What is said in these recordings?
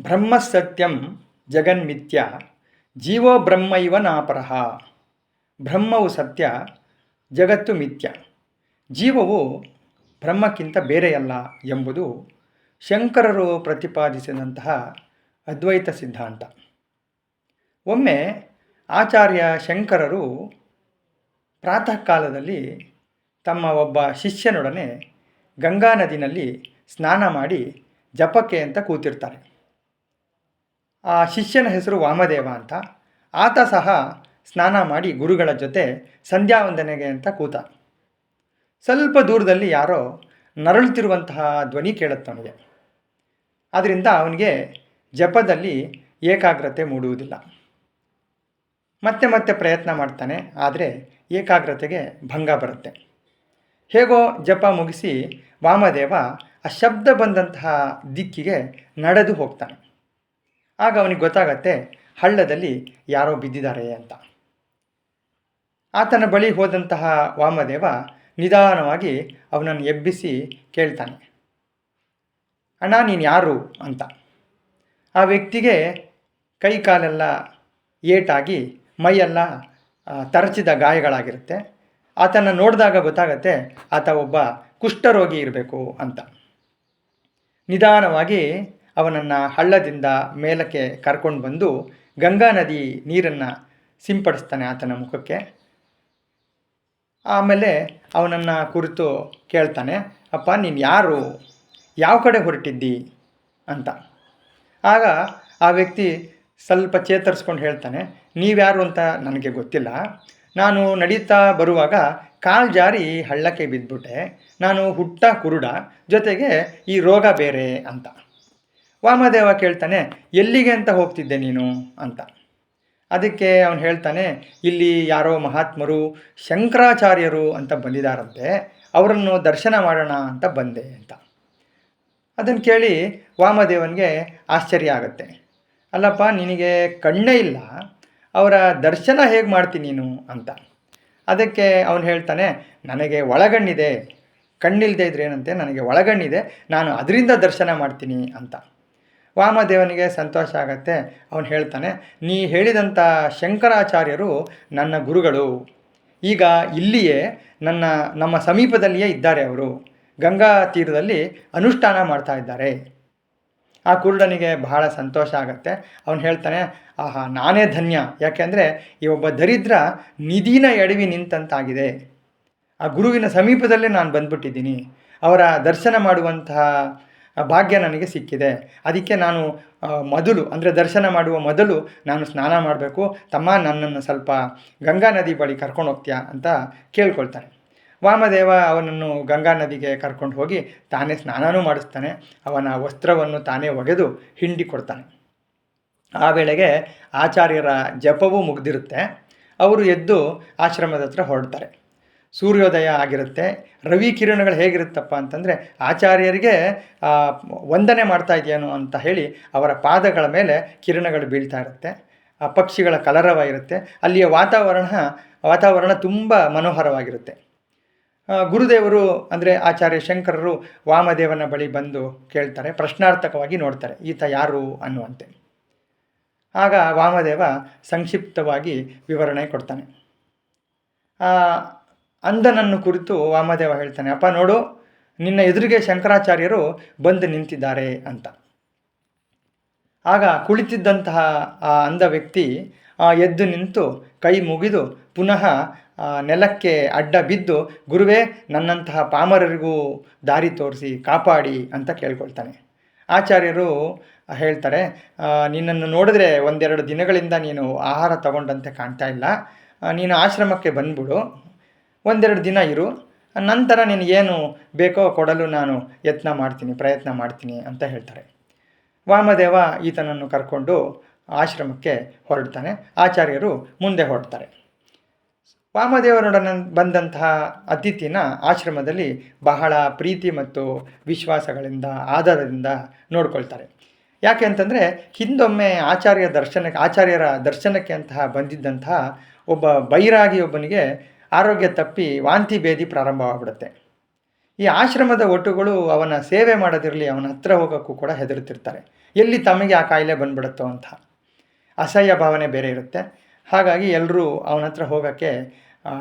ಬ್ರಹ್ಮ ಸತ್ಯಂ ಜಗನ್ಮಿಥ್ಯ ಜೀವೋ ಬ್ರಹ್ಮ ಇವ ನಾಪರಹ. ಬ್ರಹ್ಮವು ಸತ್ಯ, ಜಗತ್ತು ಮಿಥ್ಯ. ಜೀವವು ಬ್ರಹ್ಮಕ್ಕಿಂತ ಬೇರೆಯಲ್ಲ ಎಂಬುದು ಶಂಕರರು ಪ್ರತಿಪಾದಿಸಿದಂತಹ ಅದ್ವೈತ ಸಿದ್ಧಾಂತ. ಒಮ್ಮೆ ಆಚಾರ್ಯ ಶಂಕರರು ಪ್ರಾತಃ ಕಾಲದಲ್ಲಿ ತಮ್ಮ ಒಬ್ಬ ಶಿಷ್ಯನೊಡನೆ ಗಂಗಾ ನದಿನಲ್ಲಿ ಸ್ನಾನ ಮಾಡಿ ಜಪಕ್ಕೆ ಅಂತ ಕೂತಿರ್ತಾರೆ. ಆ ಶಿಷ್ಯನ ಹೆಸರು ವಾಮದೇವ ಅಂತ. ಆತ ಸಹ ಸ್ನಾನ ಮಾಡಿ ಗುರುಗಳ ಜೊತೆ ಸಂಧ್ಯಾ ವಂದನೆಗೆ ಅಂತ ಕೂತ. ಸ್ವಲ್ಪ ದೂರದಲ್ಲಿ ಯಾರೋ ನರಳುತ್ತಿರುವಂತಹ ಧ್ವನಿ ಕೇಳುತ್ತೆ ಅವನಿಗೆ. ಆದ್ದರಿಂದ ಅವನಿಗೆ ಜಪದಲ್ಲಿ ಏಕಾಗ್ರತೆ ಮೂಡುವುದಿಲ್ಲ. ಮತ್ತೆ ಮತ್ತೆ ಪ್ರಯತ್ನ ಮಾಡ್ತಾನೆ, ಆದರೆ ಏಕಾಗ್ರತೆಗೆ ಭಂಗ ಬರುತ್ತೆ. ಹೇಗೋ ಜಪ ಮುಗಿಸಿ ವಾಮದೇವ ಆ ಶಬ್ದ ಬಂದಂತಹ ದಿಕ್ಕಿಗೆ ನಡೆದು ಹೋಗ್ತಾನೆ. ಆಗ ಅವನಿಗೆ ಗೊತ್ತಾಗತ್ತೆ, ಹಳ್ಳದಲ್ಲಿ ಯಾರೋ ಬಿದ್ದಿದ್ದಾರೆ ಅಂತ. ಆತನ ಬಳಿ ಹೋದಂತಹ ವಾಮದೇವ ನಿಧಾನವಾಗಿ ಅವನನ್ನು ಎಬ್ಬಿಸಿ ಕೇಳ್ತಾನೆ, ಅಣ್ಣ, ನೀನು ಯಾರು? ಅಂತ. ಆ ವ್ಯಕ್ತಿಗೆ ಕೈ ಕಾಲೆಲ್ಲ ಏಟಾಗಿ ಮೈಯೆಲ್ಲ ತರಚಿದ ಗಾಯಗಳಾಗಿರುತ್ತೆ. ಆತನ ನೋಡಿದಾಗ ಗೊತ್ತಾಗತ್ತೆ, ಆತ ಒಬ್ಬ ಕುಷ್ಠರೋಗಿ ಇರಬೇಕು ಅಂತ. ನಿಧಾನವಾಗಿ ಅವನನ್ನು ಹಳ್ಳದಿಂದ ಮೇಲಕ್ಕೆ ಕರ್ಕೊಂಡು ಬಂದು ಗಂಗಾ ನದಿ ನೀರನ್ನು ಸಿಂಪಡಿಸ್ತಾನೆ ಆತನ ಮುಖಕ್ಕೆ. ಆಮೇಲೆ ಅವನನ್ನು ಕುರಿತು ಕೇಳ್ತಾನೆ, ಅಪ್ಪ, ನೀನು ಯಾರು? ಯಾವ ಕಡೆ ಹೊರಟಿದ್ದಿ? ಅಂತ. ಆಗ ಆ ವ್ಯಕ್ತಿ ಸ್ವಲ್ಪ ಚೇತರಿಸ್ಕೊಂಡು ಹೇಳ್ತಾನೆ ನೀವ್ಯಾರು ಅಂತ ನನಗೆ ಗೊತ್ತಿಲ್ಲ. ನಾನು ನಡೀತಾ ಬರುವಾಗ ಕಾಲು ಜಾರಿ ಹಳ್ಳಕ್ಕೆ ಬಿದ್ದುಬಿಟ್ಟೆ ನಾನು ಹುಟ್ಟ ಕುರುಡ, ಜೊತೆಗೆ ಈ ರೋಗ ಬೇರೆ ಅಂತ. ವಾಮದೇವ ಕೇಳ್ತಾನೆ, ಎಲ್ಲಿಗೆ ಅಂತ ಹೋಗ್ತಿದ್ದೆ ನೀನು? ಅಂತ. ಅದಕ್ಕೆ ಅವನು ಹೇಳ್ತಾನೆ, ಇಲ್ಲಿ ಯಾರೋ ಮಹಾತ್ಮರು, ಶಂಕರಾಚಾರ್ಯರು ಅಂತ ಬಂದಿದ್ದಾರಂತೆ ಅವರನ್ನು ದರ್ಶನ ಮಾಡೋಣ ಅಂತ ಬಂದೆ, ಅಂತ. ಅದನ್ನು ಕೇಳಿ ವಾಮದೇವನಿಗೆ ಆಶ್ಚರ್ಯ ಆಗುತ್ತೆ. ಅಲ್ಲಪ್ಪ, ನಿನಗೆ ಕಣ್ಣೇ ಇಲ್ಲ, ಅವರ ದರ್ಶನ ಹೇಗೆ ಮಾಡ್ತೀನಿ ನೀನು? ಅಂತ. ಅದಕ್ಕೆ ಅವನು ಹೇಳ್ತಾನೆ, ನನಗೆ ಒಳಗಣ್ಣಿದೆ ಕಣ್ಣಿಲ್ಲದೆ ಇದ್ರೆ ಏನಂತೆ, ನನಗೆ ಒಳಗಣ್ಣಿದೆ, ನಾನು ಅದರಿಂದ ದರ್ಶನ ಮಾಡ್ತೀನಿ, ಅಂತ. ವಾಮದೇವನಿಗೆ ಸಂತೋಷ ಆಗತ್ತೆ. ಅವನು ಹೇಳ್ತಾನೆ, ನೀ ಹೇಳಿದಂಥ ಶಂಕರಾಚಾರ್ಯರು ನನ್ನ ಗುರುಗಳು. ಈಗ ಇಲ್ಲಿಯೇ ನನ್ನ, ನಮ್ಮ ಸಮೀಪದಲ್ಲಿಯೇ ಇದ್ದಾರೆ ಅವರು. ಗಂಗಾ ತೀರದಲ್ಲಿ ಅನುಷ್ಠಾನ ಮಾಡ್ತಾ ಇದ್ದಾರೆ. ಆ ಕುರುಡನಿಗೆ ಬಹಳ ಸಂತೋಷ ಆಗತ್ತೆ. ಅವನು ಹೇಳ್ತಾನೆ, ಆಹಾ, ನಾನೇ ಧನ್ಯ. ಯಾಕೆಂದರೆ ಈ ಒಬ್ಬ ದರಿದ್ರ ನಿಧಿನ ಎಡವಿ ನಿಂತಂತಾಗಿದೆ. ಆ ಗುರುವಿನ ಸಮೀಪದಲ್ಲೇ ನಾನು ಬಂದ್ಬಿಟ್ಟಿದ್ದೀನಿ. ಅವರ ದರ್ಶನ ಮಾಡುವಂತಹ ಭಾಗ್ಯ ನನಗೆ ಸಿಕ್ಕಿದೆ. ಅದಕ್ಕೆ ನಾನು ಮೊದಲು, ಅಂದರೆ ದರ್ಶನ ಮಾಡುವ ಮೊದಲು ನಾನು ಸ್ನಾನ ಮಾಡಬೇಕು. ತಮ್ಮ ನನ್ನನ್ನು ಸ್ವಲ್ಪ ಗಂಗಾ ನದಿ ಬಳಿ ಕರ್ಕೊಂಡು ಹೋಗ್ತೀಯಾ ಅಂತ ಕೇಳ್ಕೊಳ್ತಾನೆ. ವಾಮದೇವ ಅವನನ್ನು ಗಂಗಾ ನದಿಗೆ ಕರ್ಕೊಂಡು ಹೋಗಿ ತಾನೇ ಸ್ನಾನನೂ ಮಾಡಿಸ್ತಾನೆ. ಅವನ ವಸ್ತ್ರವನ್ನು ತಾನೇ ಒಗೆದು ಹಿಂಡಿ ಕೊಡ್ತಾನೆ. ಆ ವೇಳೆಗೆ ಆಚಾರ್ಯರ ಜಪವೂ ಮುಗ್ದಿರುತ್ತೆ. ಅವರು ಎದ್ದು ಆಶ್ರಮದ ಹತ್ರ ಹೊರಡ್ತಾರೆ. ಸೂರ್ಯೋದಯ ಆಗಿರುತ್ತೆ. ರವಿ ಕಿರಣಗಳು ಹೇಗಿರುತ್ತಪ್ಪ ಅಂತಂದರೆ ಆಚಾರ್ಯರಿಗೆ ವಂದನೆ ಮಾಡ್ತಾ ಇದೆಯೇನೋ ಅಂತ ಹೇಳಿ ಅವರ ಪಾದಗಳ ಮೇಲೆ ಕಿರಣಗಳು ಬೀಳ್ತಾ ಇರುತ್ತೆ. ಆ ಪಕ್ಷಿಗಳ ಕಲರವ ಇರುತ್ತೆ. ಅಲ್ಲಿಯ ವಾತಾವರಣ ವಾತಾವರಣ ತುಂಬ ಮನೋಹರವಾಗಿರುತ್ತೆ. ಗುರುದೇವರು ಅಂದರೆ ಆಚಾರ್ಯ ಶಂಕರರು ವಾಮದೇವನ ಬಳಿ ಬಂದು ಕೇಳ್ತಾರೆ, ಪ್ರಶ್ನಾರ್ಥಕವಾಗಿ ನೋಡ್ತಾರೆ, ಈತ ಯಾರು ಅನ್ನುವಂತೆ. ಆಗ ವಾಮದೇವ ಸಂಕ್ಷಿಪ್ತವಾಗಿ ವಿವರಣೆ ಕೊಡ್ತಾನೆ. ಅಂಧನನ್ನು ಕುರಿತು ವಾಮದೇವ ಹೇಳ್ತಾನೆ, ಅಪ್ಪ ನೋಡು, ನಿನ್ನ ಎದುರಿಗೆ ಶಂಕರಾಚಾರ್ಯರು ಬಂದು ನಿಂತಿದ್ದಾರೆ ಅಂತ. ಆಗ ಕುಳಿತಿದ್ದಂತಹ ಆ ಅಂಧ ವ್ಯಕ್ತಿ ಎದ್ದು ನಿಂತು ಕೈ ಮುಗಿದು ಪುನಃ ನೆಲಕ್ಕೆ ಅಡ್ಡ ಬಿದ್ದು, ಗುರುವೇ, ನನ್ನಂತಹ ಪಾಮರರಿಗೂ ದಾರಿ ತೋರಿಸಿ, ಕಾಪಾಡಿ ಅಂತ ಕೇಳ್ಕೊಳ್ತಾನೆ. ಆಚಾರ್ಯರು ಹೇಳ್ತಾರೆ ನಿನ್ನನ್ನು ನೋಡಿದ್ರೆ ಒಂದೆರಡು ದಿನಗಳಿಂದ ನೀನು ಆಹಾರ ತಗೊಂಡಂತೆ ಕಾಣ್ತಾ ಇಲ್ಲ. ನೀನು ಆಶ್ರಮಕ್ಕೆ ಬಂದ್ಬಿಡು. ಒಂದೆರಡು ದಿನ ಇರು. ನಂತರ ನಿನಗೇನು ಬೇಕೋ ಕೊಡಲು ನಾನು ಯತ್ನ ಮಾಡ್ತೀನಿ, ಪ್ರಯತ್ನ ಮಾಡ್ತೀನಿ ಅಂತ ಹೇಳ್ತಾರೆ. ವಾಮದೇವ ಈತನನ್ನು ಕರ್ಕೊಂಡು ಆಶ್ರಮಕ್ಕೆ ಹೊರಡ್ತಾನೆ. ಆಚಾರ್ಯರು ಮುಂದೆ ಹೊರಡ್ತಾರೆ. ವಾಮದೇವರೊಡನೆ ಬಂದಂತಹ ಅತಿಥಿನ ಆಶ್ರಮದಲ್ಲಿ ಬಹಳ ಪ್ರೀತಿ ಮತ್ತು ವಿಶ್ವಾಸಗಳಿಂದ ಆಧಾರದಿಂದ ನೋಡ್ಕೊಳ್ತಾರೆ. ಯಾಕೆ ಅಂತಂದರೆ ಹಿಂದೊಮ್ಮೆ ಆಚಾರ್ಯ ದರ್ಶನಕ್ಕೆ ಆಚಾರ್ಯರ ದರ್ಶನಕ್ಕೆ ಅಂತಹ ಬಂದಿದ್ದಂತಹ ಒಬ್ಬ ಬೈರಾಗಿ ಒಬ್ಬನಿಗೆ ಆರೋಗ್ಯ ತಪ್ಪಿ ವಾಂತಿ ಭೇದಿ ಪ್ರಾರಂಭವಾಗ್ಬಿಡುತ್ತೆ. ಈ ಆಶ್ರಮದ ಒಟ್ಟುಗಳು ಅವನ ಸೇವೆ ಮಾಡೋದಿರಲಿ, ಅವನ ಹತ್ರ ಹೋಗೋಕ್ಕೂ ಕೂಡ ಹೆದರುತ್ತಿರ್ತಾರೆ. ಎಲ್ಲಿ ತಮಗೆ ಆ ಕಾಯಿಲೆ ಬಂದ್ಬಿಡುತ್ತೋ ಅಂತ. ಅಸಹ್ಯ ಭಾವನೆ ಬೇರೆ ಇರುತ್ತೆ. ಹಾಗಾಗಿ ಎಲ್ಲರೂ ಅವನ ಹತ್ರ ಹೋಗೋಕ್ಕೆ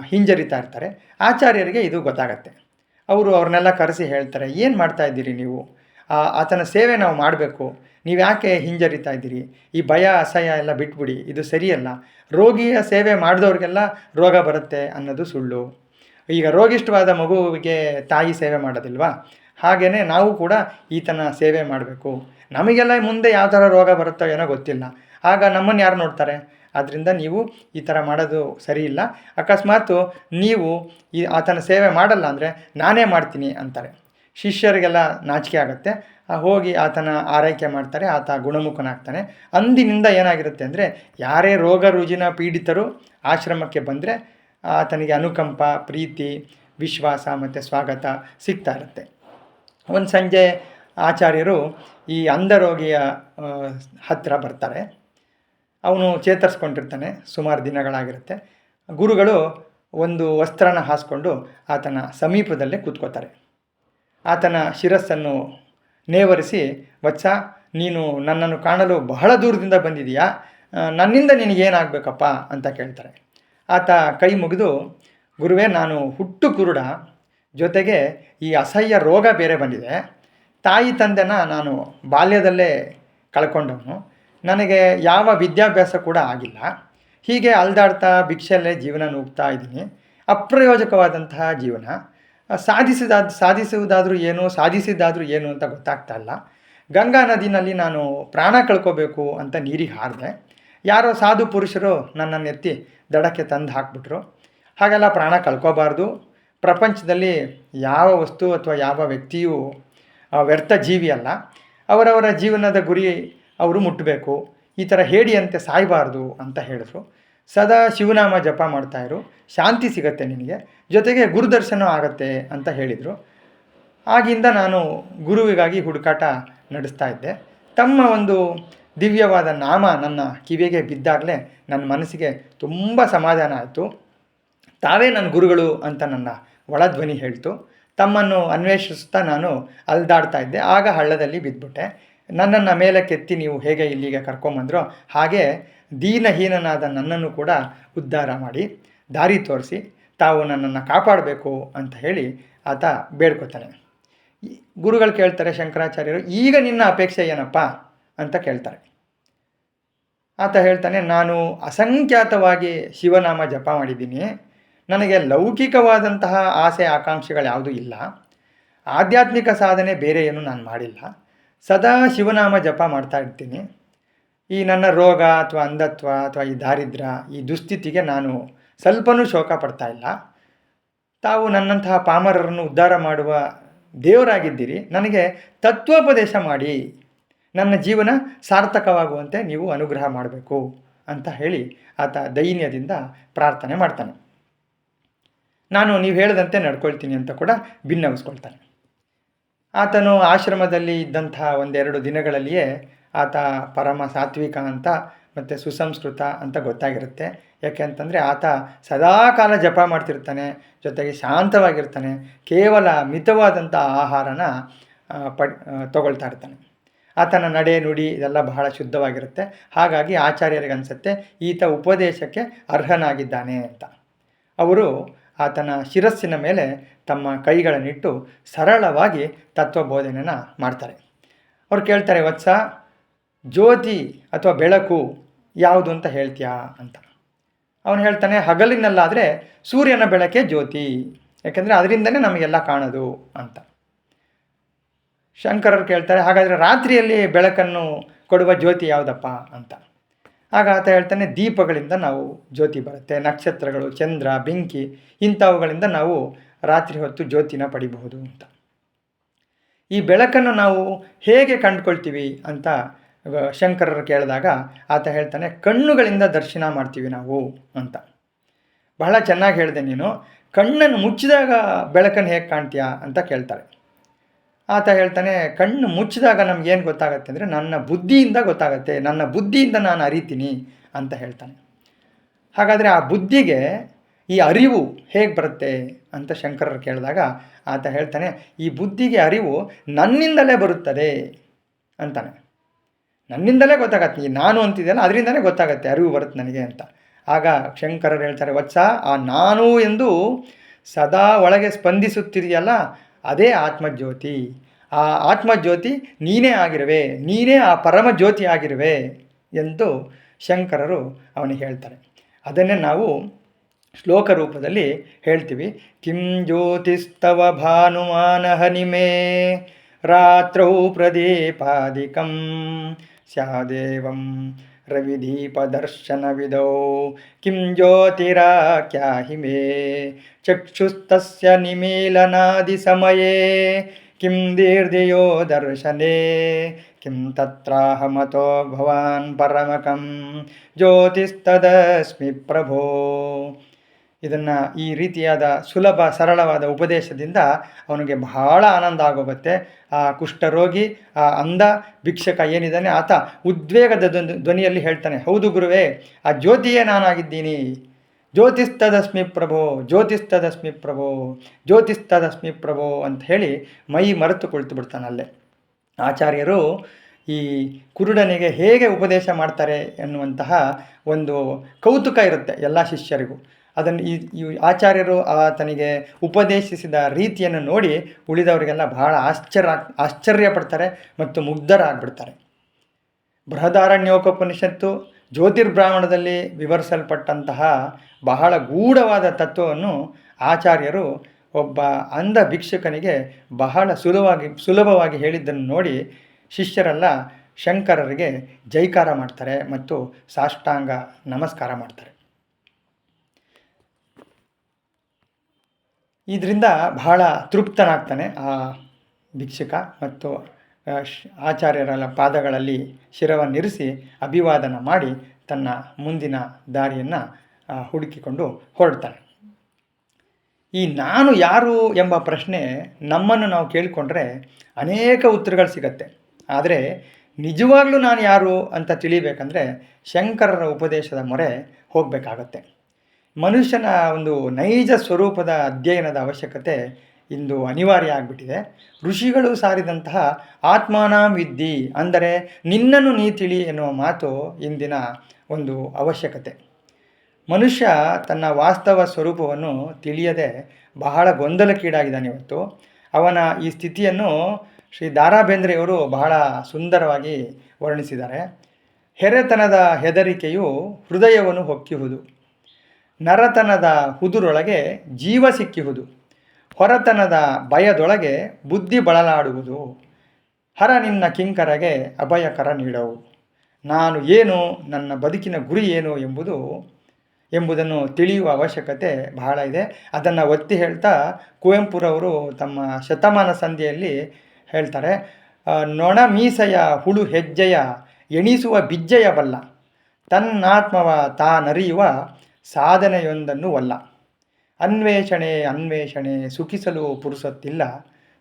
ಹಿಂಜರಿತಾ ಇರ್ತಾರೆ. ಆಚಾರ್ಯರಿಗೆ ಇದು ಗೊತ್ತಾಗತ್ತೆ. ಅವರು ಅವ್ರನ್ನೆಲ್ಲ ಕರೆಸಿ ಹೇಳ್ತಾರೆ, ಏನು ಮಾಡ್ತಾ ಇದ್ದೀರಿ ನೀವು? ಆತನ ಸೇವೆ ನಾವು ಮಾಡಬೇಕು. ನೀವು ಯಾಕೆ ಹಿಂಜರಿತಾ ಇದ್ದೀರಿ? ಈ ಭಯ, ಅಸಹ್ಯ ಎಲ್ಲ ಬಿಟ್ಬಿಡಿ. ಇದು ಸರಿಯಲ್ಲ. ರೋಗಿಯ ಸೇವೆ ಮಾಡಿದವ್ರಿಗೆಲ್ಲ ರೋಗ ಬರುತ್ತೆ ಅನ್ನೋದು ಸುಳ್ಳು. ಈಗ ರೋಗಿಷ್ಠವಾದ ಮಗುವಿಗೆ ತಾಯಿ ಸೇವೆ ಮಾಡೋದಿಲ್ವಾ? ಹಾಗೇ ನಾವು ಕೂಡ ಈತನ ಸೇವೆ ಮಾಡಬೇಕು. ನಮಗೆಲ್ಲ ಮುಂದೆ ಯಾವ ಥರ ರೋಗ ಬರುತ್ತೋ ಏನೋ ಗೊತ್ತಿಲ್ಲ. ಆಗ ನಮ್ಮನ್ನು ಯಾರು ನೋಡ್ತಾರೆ? ಆದ್ದರಿಂದ ನೀವು ಈ ಥರ ಮಾಡೋದು ಸರಿ ಇಲ್ಲ. ಅಕಸ್ಮಾತು ನೀವು ಈ ಆತನ ಸೇವೆ ಮಾಡಲ್ಲ ಅಂದರೆ ನಾನೇ ಮಾಡ್ತೀನಿ ಅಂತಾರೆ. ಶಿಷ್ಯರಿಗೆಲ್ಲ ನಾಚಿಕೆ ಆಗುತ್ತೆ. ಹೋಗಿ ಆತನ ಆರೈಕೆ ಮಾಡ್ತಾರೆ, ಆತ ಗುಣಮುಖನಾಗ್ತಾನೆ. ಅಂದಿನಿಂದ ಏನಾಗಿರುತ್ತೆ ಅಂದರೆ, ಯಾರೇ ರೋಗ ರುಜಿನ ಪೀಡಿತರು ಆಶ್ರಮಕ್ಕೆ ಬಂದರೆ ಆತನಿಗೆ ಅನುಕಂಪ, ಪ್ರೀತಿ, ವಿಶ್ವಾಸ ಮತ್ತು ಸ್ವಾಗತ ಸಿಗ್ತಾ ಇರುತ್ತೆ. ಒಂದು ಸಂಜೆ ಆಚಾರ್ಯರು ಈ ಅಂಧರೋಗಿಯ ಹತ್ತಿರ ಬರ್ತಾರೆ. ಅವನು ಚೇತರಿಸ್ಕೊಂಡಿರ್ತಾನೆ, ಸುಮಾರು ದಿನಗಳಾಗಿರುತ್ತೆ. ಗುರುಗಳು ಒಂದು ವಸ್ತ್ರನ ಹಾಸ್ಕೊಂಡು ಆತನ ಸಮೀಪದಲ್ಲೇ ಕೂತ್ಕೋತಾರೆ. ಆತನ ಶಿರಸ್ಸನ್ನು ನೇವರಿಸಿ, ವತ್ಸ, ನೀನು ನನ್ನನ್ನು ಕಾಣಲು ಬಹಳ ದೂರದಿಂದ ಬಂದಿದೀಯಾ? ನನ್ನಿಂದ ನಿನಗೇನಾಗಬೇಕಪ್ಪ? ಅಂತ ಕೇಳ್ತಾರೆ. ಆತ ಕೈ ಮುಗಿದು, ಗುರುವೇ, ನಾನು ಹುಟ್ಟು ಕುರುಡ ಜೊತೆಗೆ ಈ ಅಸಹ್ಯ ರೋಗ ಬೇರೆ ಬಂದಿದೆ. ತಾಯಿ ತಂದೆನ ನಾನು ಬಾಲ್ಯದಲ್ಲೇ ಕಳ್ಕೊಂಡವನು. ನನಗೆ ಯಾವ ವಿದ್ಯಾಭ್ಯಾಸ ಕೂಡ ಆಗಿಲ್ಲ. ಹೀಗೆ ಅಲ್ದಾಡ್ತಾ ಭಿಕ್ಷೆಯಲ್ಲೇ ಜೀವನ ನೂಗ್ತಾ ಇದ್ದೀನಿ. ಅಪ್ರಯೋಜಕವಾದಂತಹ ಜೀವನ. ಸಾಧಿಸಿದಾದ ಸಾಧಿಸುವುದಾದರೂ ಏನು, ಸಾಧಿಸಿದ್ದಾದರೂ ಏನು ಅಂತ ಗೊತ್ತಾಗ್ತಾ ಇಲ್ಲ. ಗಂಗಾ ನದಿನಲ್ಲಿ ನಾನು ಪ್ರಾಣ ಕಳ್ಕೋಬೇಕು ಅಂತ ನೀರಿಗೆ ಹಾರಿದೆ, ಯಾರೋ ಸಾಧು ಪುರುಷರು ನನ್ನನ್ನು ಎತ್ತಿ ದಡಕ್ಕೆ ತಂದು ಹಾಕ್ಬಿಟ್ರು. ಹಾಗೆಲ್ಲ ಪ್ರಾಣ ಕಳ್ಕೋಬಾರ್ದು. ಪ್ರಪಂಚದಲ್ಲಿ ಯಾವ ವಸ್ತು ಅಥವಾ ಯಾವ ವ್ಯಕ್ತಿಯೂ ವ್ಯರ್ಥ ಜೀವಿ ಅಲ್ಲ ಅವರವರ ಜೀವನದ ಗುರಿ ಅವರು ಮುಟ್ಟಬೇಕು. ಈ ಥರ ಹೇಡಿಯಂತೆ ಸಾಯಬಾರ್ದು ಅಂತ ಹೇಳಿದ್ರು. ಸದಾ ಶಿವನಾಮ ಜಪ ಮಾಡ್ತಾಯಿರು ಶಾಂತಿ ಸಿಗತ್ತೆ ನಿನಗೆ, ಜೊತೆಗೆ ಗುರುದರ್ಶನ ಆಗತ್ತೆ ಅಂತ ಹೇಳಿದರು. ಆಗಿಂದ ನಾನು ಗುರುವಿಗಾಗಿ ಹುಡುಕಾಟ ನಡೆಸ್ತಾ ಇದ್ದೆ. ತಮ್ಮ ಒಂದು ದಿವ್ಯವಾದ ನಾಮ ನನ್ನ ಕಿವಿಗೆ ಬಿದ್ದಾಗಲೇ ನನ್ನ ಮನಸ್ಸಿಗೆ ತುಂಬ ಸಮಾಧಾನ ಆಯಿತು. ತಾವೇ ನನ್ನ ಗುರುಗಳು ಅಂತ ನನ್ನ ಒಳಧ್ವನಿ ಹೇಳ್ತು. ತಮ್ಮನ್ನು ಅನ್ವೇಷಿಸ್ತಾ ನಾನು ಅಲ್ದಾಡ್ತಾ ಇದ್ದೆ. ಆಗ ಹಳ್ಳದಲ್ಲಿ ಬಿದ್ದುಬಿಟ್ಟೆ ನನ್ನನ್ನು ಮೇಲಕ್ಕೆತ್ತಿ ನೀವು ಹೇಗೆ ಇಲ್ಲಿಗೆ ಕರ್ಕೊಂಬಂದ್ರೋ ಹಾಗೆ ದೀನಹೀನನಾದ ನನ್ನನ್ನು ಕೂಡ ಉದ್ಧಾರ ಮಾಡಿ, ದಾರಿ ತೋರಿಸಿ, ತಾವು ನನ್ನನ್ನು ಕಾಪಾಡಬೇಕು ಅಂತ ಹೇಳಿ ಆತ ಬೇಡ್ಕೋತಾನೆ. ಗುರುಗಳು ಕೇಳ್ತಾರೆ, ಶಂಕರಾಚಾರ್ಯರು, ಈಗ ನಿನ್ನ ಅಪೇಕ್ಷೆ ಏನಪ್ಪ ಅಂತ ಕೇಳ್ತಾರೆ. ಆತ ಹೇಳ್ತಾನೆ, ನಾನು ಅಸಂಖ್ಯಾತವಾಗಿ ಶಿವನಾಮ ಜಪ ಮಾಡಿದ್ದೀನಿ. ನನಗೆ ಲೌಕಿಕವಾದಂತಹ ಆಸೆ, ಆಕಾಂಕ್ಷೆಗಳು ಯಾವುದೂ ಇಲ್ಲ. ಆಧ್ಯಾತ್ಮಿಕ ಸಾಧನೆ ಬೇರೆ ಏನು ನಾನು ಮಾಡಿಲ್ಲ. ಸದಾ ಶಿವನಾಮ ಜಪ ಮಾಡ್ತಾ ಇರ್ತೀನಿ. ಈ ನನ್ನ ರೋಗ ಅಥವಾ ಅಂಧತ್ವ ಅಥವಾ ಈ ದಾರಿದ್ರ್ಯ ಈ ದುಸ್ಥಿತಿಗೆ ನಾನು ಸ್ವಲ್ಪನೂ ಶೋಕ ಪಡ್ತಾ ಇಲ್ಲ. ತಾವು ನನ್ನಂತಹ ಪಾಮರರನ್ನು ಉದ್ಧಾರ ಮಾಡುವ ದೇವರಾಗಿದ್ದೀರಿ. ನನಗೆ ತತ್ವೋಪದೇಶ ಮಾಡಿ. ನನ್ನ ಜೀವನ ಸಾರ್ಥಕವಾಗುವಂತೆ ನೀವು ಅನುಗ್ರಹ ಮಾಡಬೇಕು ಅಂತ ಹೇಳಿ ಆತ ದೈನ್ಯದಿಂದ ಪ್ರಾರ್ಥನೆ ಮಾಡ್ತಾನೆ. ನಾನು ನೀವು ಹೇಳಿದಂತೆ ನಡ್ಕೊಳ್ತೀನಿ ಅಂತ ಕೂಡ ಭಿನ್ನವಿಸ್ಕೊಳ್ತಾನೆ ಆತನು ಆಶ್ರಮದಲ್ಲಿ ಇದ್ದಂತಹ ಒಂದೆರಡು ದಿನಗಳಲ್ಲಿಯೇ ಆತ ಪರಮ ಸಾತ್ವಿಕ ಅಂತ ಮತ್ತು ಸುಸಂಸ್ಕೃತ ಅಂತ ಗೊತ್ತಾಗಿರುತ್ತೆ. ಯಾಕೆ ಅಂತಂದರೆ ಆತ ಸದಾಕಾಲ ಜಪ ಮಾಡ್ತಿರ್ತಾನೆ, ಜೊತೆಗೆ ಶಾಂತವಾಗಿರ್ತಾನೆ, ಕೇವಲ ಮಿತವಾದಂಥ ಆಹಾರನ ಪಡ್ ತಗೊಳ್ತಾ ಇರ್ತಾನೆ. ಆತನ ನಡೆ, ನುಡಿ ಇದೆಲ್ಲ ಬಹಳ ಶುದ್ಧವಾಗಿರುತ್ತೆ. ಹಾಗಾಗಿ ಆಚಾರ್ಯರಿಗೆ ಅನಿಸುತ್ತೆ ಈತ ಉಪದೇಶಕ್ಕೆ ಅರ್ಹನಾಗಿದ್ದಾನೆ ಅಂತ. ಅವರು ಆತನ ಶಿರಸ್ಸಿನ ಮೇಲೆ ತಮ್ಮ ಕೈಗಳನ್ನಿಟ್ಟು ಸರಳವಾಗಿ ತತ್ವಬೋಧನೆಯನ್ನು ಮಾಡ್ತಾರೆ. ಅವ್ರು ಕೇಳ್ತಾರೆ, ವತ್ಸ, ಜ್ಯೋತಿ ಅಥವಾ ಬೆಳಕು ಯಾವುದು ಅಂತ ಹೇಳ್ತೀಯಾ ಅಂತ. ಅವನು ಹೇಳ್ತಾನೆ, ಹಗಲಿನಲ್ಲಾದರೆ ಸೂರ್ಯನ ಬೆಳಕೆ ಜ್ಯೋತಿ, ಯಾಕೆಂದರೆ ಅದರಿಂದನೇ ನಮಗೆಲ್ಲ ಕಾಣೋದು ಅಂತ. ಶಂಕರರು ಕೇಳ್ತಾರೆ, ಹಾಗಾದರೆ ರಾತ್ರಿಯಲ್ಲಿ ಬೆಳಕನ್ನು ಕೊಡುವ ಜ್ಯೋತಿ ಯಾವುದಪ್ಪ ಅಂತ. ಆಗ ಆತ ಹೇಳ್ತಾನೆ, ದೀಪಗಳಿಂದ ನಾವು ಜ್ಯೋತಿ ಬರುತ್ತೆ. ನಕ್ಷತ್ರಗಳು, ಚಂದ್ರ, ಬೆಂಕಿ, ಇಂಥವುಗಳಿಂದ ನಾವು ರಾತ್ರಿ ಹೊತ್ತು ಜ್ಯೋತಿನ ಪಡಿಬಹುದು ಅಂತ. ಈ ಬೆಳಕನ್ನು ನಾವು ಹೇಗೆ ಕಂಡುಕೊಳ್ತೀವಿ ಅಂತ ಶಂಕರರು ಕೇಳಿದಾಗ ಆತ ಹೇಳ್ತಾನೆ, ಕಣ್ಣುಗಳಿಂದ ದರ್ಶನ ಮಾಡ್ತೀವಿ ನಾವು ಅಂತ. ಬಹಳ ಚೆನ್ನಾಗಿ ಹೇಳಿದೆ ನೀನು. ಕಣ್ಣನ್ನು ಮುಚ್ಚಿದಾಗ ಬೆಳಕನ್ನು ಹೇಗೆ ಕಾಣ್ತೀಯಾ ಅಂತ ಕೇಳ್ತಾರೆ. ಆತ ಹೇಳ್ತಾನೆ, ಕಣ್ಣು ಮುಚ್ಚಿದಾಗ ನಮಗೇನು ಗೊತ್ತಾಗತ್ತೆ ಅಂದರೆ ನನ್ನ ಬುದ್ಧಿಯಿಂದ ಗೊತ್ತಾಗತ್ತೆ, ನನ್ನ ಬುದ್ಧಿಯಿಂದ ನಾನು ಅರಿತೀನಿ ಅಂತ ಹೇಳ್ತಾನೆ. ಹಾಗಾದರೆ ಆ ಬುದ್ಧಿಗೆ ಈ ಅರಿವು ಹೇಗೆ ಬರುತ್ತೆ ಅಂತ ಶಂಕರರು ಕೇಳಿದಾಗ ಆತ ಹೇಳ್ತಾನೆ, ಈ ಬುದ್ಧಿಗೆ ಅರಿವು ನನ್ನಿಂದಲೇ ಬರುತ್ತದೆ ಅಂತಾನೆ. ನನ್ನಿಂದಲೇ ಗೊತ್ತಾಗತ್ತೆ, ಈ ನಾನು ಅಂತಿದೆಯಲ್ಲ, ಅದರಿಂದಲೇ ಗೊತ್ತಾಗತ್ತೆ ಅರಿವು ಬರುತ್ತೆ ನನಗೆ ಅಂತ. ಆಗ ಶಂಕರರು ಹೇಳ್ತಾರೆ, ವತ್ಸ, ಆ ನಾನು ಎಂದು ಸದಾ ಒಳಗೆ ಸ್ಪಂದಿಸುತ್ತಿದೆಯಲ್ಲ ಅದೇ ಆತ್ಮಜ್ಯೋತಿ. ಆ ಆತ್ಮಜ್ಯೋತಿ ನೀನೇ ಆಗಿರುವೆ, ನೀನೇ ಆ ಪರಮ ಜ್ಯೋತಿ ಆಗಿರುವೆ ಎಂದು ಶಂಕರರು ಅವನಿಗೆ ಹೇಳ್ತಾರೆ. ಅದನ್ನೇ ನಾವು ಶ್ಲೋಕ ರೂಪದಲ್ಲಿ ಹೇಳ್ತೀವಿ. ಕಿಂ ಜ್ಯೋತಿಸ್ತವ ಭಾನುಮಾನ ಹನಿಮೇ ರಾತ್ರೌ ಪ್ರದೀಪಾದಿಕಂ ಸ್ಯಾದೇವಂ रविदीपदर्शनविदौ। किं ज्योतिराख्याहि मे? चक्षुस्तस्य निमीलनादिसमये। किं दीर्घयो दर्शने? किं तत्राहमतो भवान् परमकं? ज्योतिस्तदस्मि प्रभो। ಇದನ್ನು ಈ ರೀತಿಯಾದ ಸುಲಭ ಸರಳವಾದ ಉಪದೇಶದಿಂದ ಅವನಿಗೆ ಬಹಳ ಆನಂದ ಆಗೋಗುತ್ತೆ. ಆ ಕುಷ್ಠರೋಗಿ, ಆ ಅಂಧ ಭಿಕ್ಷಕ ಏನಿದ್ದಾನೆ ಆತ ಉದ್ವೇಗದ ಧ್ವನಿ- ಧ್ವನಿಯಲ್ಲಿ ಹೇಳ್ತಾನೆ, ಹೌದು ಗುರುವೇ, ಆ ಜ್ಯೋತಿಯೇ ನಾನಾಗಿದ್ದೀನಿ. ಜ್ಯೋತಿಸ್ತದಸ್ಮಿ ಪ್ರಭೋ ಜ್ಯೋತಿಸ್ತದಸ್ಮಿ ಪ್ರಭೋ ಜ್ಯೋತಿಸ್ತದಸ್ಮಿ ಪ್ರಭೋ ಅಂತ ಹೇಳಿ ಮೈ ಮರೆತು ಕುಳಿತು ಬಿಡ್ತಾನೆ ಅಲ್ಲೇ. ಆಚಾರ್ಯರು ಈ ಕುರುಡನಿಗೆ ಹೇಗೆ ಉಪದೇಶ ಮಾಡ್ತಾರೆ ಎನ್ನುವಂತಹ ಒಂದು ಕೌತುಕ ಇರುತ್ತೆ ಎಲ್ಲ ಶಿಷ್ಯರಿಗೂ. ಅದನ್ನು ಈ ಆಚಾರ್ಯರು ಆತನಿಗೆ ಉಪದೇಶಿಸಿದ ರೀತಿಯನ್ನು ನೋಡಿ ಉಳಿದವರಿಗೆಲ್ಲ ಬಹಳ ಆಶ್ಚರ್ಯ ಆಶ್ಚರ್ಯ ಪಡ್ತಾರೆ ಮತ್ತು ಮುಗ್ಧರಾಗ್ಬಿಡ್ತಾರೆ. ಬೃಹದಾರಣ್ಯೋಪನಿಷತ್ತು ಜ್ಯೋತಿರ್ಬ್ರಾಹ್ಮಣದಲ್ಲಿ ವಿವರಿಸಲ್ಪಟ್ಟಂತಹ ಬಹಳ ಗೂಢವಾದ ತತ್ವವನ್ನು ಆಚಾರ್ಯರು ಒಬ್ಬ ಅಂಧ ಭಿಕ್ಷುಕನಿಗೆ ಬಹಳ ಸುಲಭವಾಗಿ ಸುಲಭವಾಗಿ ಹೇಳಿದ್ದನ್ನು ನೋಡಿ ಶಿಷ್ಯರೆಲ್ಲ ಶಂಕರರಿಗೆ ಜೈಕಾರ ಮಾಡ್ತಾರೆ ಮತ್ತು ಸಾಷ್ಟಾಂಗ ನಮಸ್ಕಾರ ಮಾಡ್ತಾರೆ. ಇದರಿಂದ ಬಹಳ ತೃಪ್ತನಾಗ್ತಾನೆ ಆ ಭಿಕ್ಷುಕ ಮತ್ತು ಆಚಾರ್ಯರ ಪಾದಗಳಲ್ಲಿ ಶಿರವನ್ನಿರಿಸಿ ಅಭಿವಾದನ ಮಾಡಿ ತನ್ನ ಮುಂದಿನ ದಾರಿಯನ್ನು ಹುಡುಕಿಕೊಂಡು ಹೊರಡ್ತಾನೆ. ಈ ನಾನು ಯಾರು ಎಂಬ ಪ್ರಶ್ನೆ ನಮ್ಮನ್ನು ನಾವು ಕೇಳಿಕೊಂಡ್ರೆ ಅನೇಕ ಉತ್ತರಗಳು ಸಿಗತ್ತೆ. ಆದರೆ ನಿಜವಾಗ್ಲೂ ನಾನು ಯಾರು ಅಂತ ತಿಳಿಬೇಕಂದ್ರೆ ಶಂಕರರ ಉಪದೇಶದ ಮೊರೆ ಹೋಗಬೇಕಾಗತ್ತೆ. ಮನುಷ್ಯನ ಒಂದು ನೈಜ ಸ್ವರೂಪದ ಅಧ್ಯಯನದ ಅವಶ್ಯಕತೆ ಇಂದು ಅನಿವಾರ್ಯ ಆಗಿಬಿಟ್ಟಿದೆ. ಋಷಿಗಳು ಸಾರಿದಂತಹ ಆತ್ಮಾನಾಂ ವಿದ್ಧಿ ಅಂದರೆ ನಿನ್ನನ್ನು ನೀ ತಿಳಿ ಎನ್ನುವ ಮಾತು ಇಂದಿನ ಒಂದು ಅವಶ್ಯಕತೆ. ಮನುಷ್ಯ ತನ್ನ ವಾಸ್ತವ ಸ್ವರೂಪವನ್ನು ತಿಳಿಯದೆ ಬಹಳ ಗೊಂದಲಕ್ಕೀಡಾಗಿದ್ದಾನೆ ಇವತ್ತು ಅವನ ಈ ಸ್ಥಿತಿಯನ್ನು ಶ್ರೀ ದಾರಾ ಬೇಂದ್ರೆಯವರು ಬಹಳ ಸುಂದರವಾಗಿ ವರ್ಣಿಸಿದ್ದಾರೆ. ಹೆರೆತನದ ಹೆದರಿಕೆಯು ಹೃದಯವನ್ನು ಹೊಕ್ಕಿಹುದು. ನರತನದ ಹುದುರೊಳಗೆ ಜೀವ ಸಿಕ್ಕಿಹುದು. ಹೊರತನದ ಭಯದೊಳಗೆ ಬುದ್ಧಿ ಬಳಲಾಡುವುದು. ಹರ ನಿನ್ನ ಕಿಂಕರಗೆ ಅಭಯಕರ ನೀಡವು. ನಾನು ಏನು, ನನ್ನ ಬದುಕಿನ ಗುರಿ ಏನು ಎಂಬುದು, ಎಂಬುದನ್ನು ತಿಳಿಯುವ ಅವಶ್ಯಕತೆ ಬಹಳ ಇದೆ. ಅದನ್ನು ಒತ್ತಿ ಹೇಳ್ತಾ ಕುವೆಂಪುರವರು ತಮ್ಮ ಶತಮಾನ ಸಂಧಿಯಲ್ಲಿ ಹೇಳ್ತಾರೆ ನೊಣ ಮೀಸೆಯ ಹುಳು ಹೆಜ್ಜೆಯ ಎಣಿಸುವ ಬಿಜ್ಜೆಯ ಬಲ್ಲ ತನ್ನಾತ್ಮವ ತಾನರಿಯುವ ಸಾಧನೆಯೊಂದನ್ನು ಅಲ್ಲ. ಅನ್ವೇಷಣೆ ಅನ್ವೇಷಣೆ ಸುಖಿಸಲು ಪುರುಸತ್ತಿಲ್ಲ.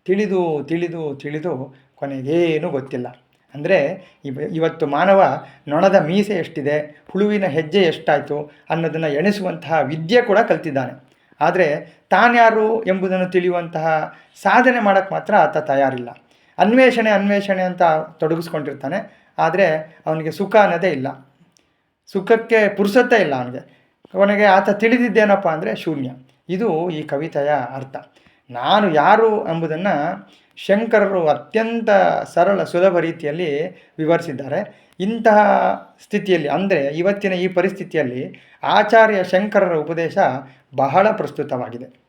ತಿಳಿದು ತಿಳಿದು ತಿಳಿದು ಕೊನೆಗೇನು ಗೊತ್ತಿಲ್ಲ. ಅಂದರೆ ಇವ, ಇವತ್ತು ಮಾನವ ನೊಣದ ಮೀಸೆ ಎಷ್ಟಿದೆ, ಹುಳುವಿನ ಹೆಜ್ಜೆ ಎಷ್ಟಾಯಿತು ಅನ್ನೋದನ್ನು ಎಣಿಸುವಂತಹ ವಿದ್ಯೆ ಕೂಡ ಕಲ್ತಿದ್ದಾನೆ. ಆದರೆ ತಾನ್ಯಾರು ಎಂಬುದನ್ನು ತಿಳಿಯುವಂತಹ ಸಾಧನೆ ಮಾಡೋಕ್ಕೆ ಮಾತ್ರ ಆತ ತಯಾರಿಲ್ಲ. ಅನ್ವೇಷಣೆ ಅನ್ವೇಷಣೆ ಅಂತ ತೊಡಗಿಸ್ಕೊಂಡಿರ್ತಾನೆ, ಆದರೆ ಅವನಿಗೆ ಸುಖ ಅನ್ನೋದೇ ಇಲ್ಲ. ಸುಖಕ್ಕೆ ಪುರುಸತ್ತೇ ಇಲ್ಲ ಅವನಿಗೆ. ಕೊನೆಗೆ ಆತ ತಿಳಿದಿದ್ದೇನಪ್ಪ ಅಂದರೆ ಶೂನ್ಯ. ಇದು ಈ ಕವಿತೆಯ ಅರ್ಥ. ನಾನು ಯಾರು ಎಂಬುದನ್ನು ಶಂಕರರು ಅತ್ಯಂತ ಸರಳ ಸುಲಭ ರೀತಿಯಲ್ಲಿ ವಿವರಿಸಿದ್ದಾರೆ. ಇಂತಹ ಸ್ಥಿತಿಯಲ್ಲಿ ಅಂದರೆ ಇವತ್ತಿನ ಈ ಪರಿಸ್ಥಿತಿಯಲ್ಲಿ ಆಚಾರ್ಯ ಶಂಕರರ ಉಪದೇಶ ಬಹಳ ಪ್ರಸ್ತುತವಾಗಿದೆ.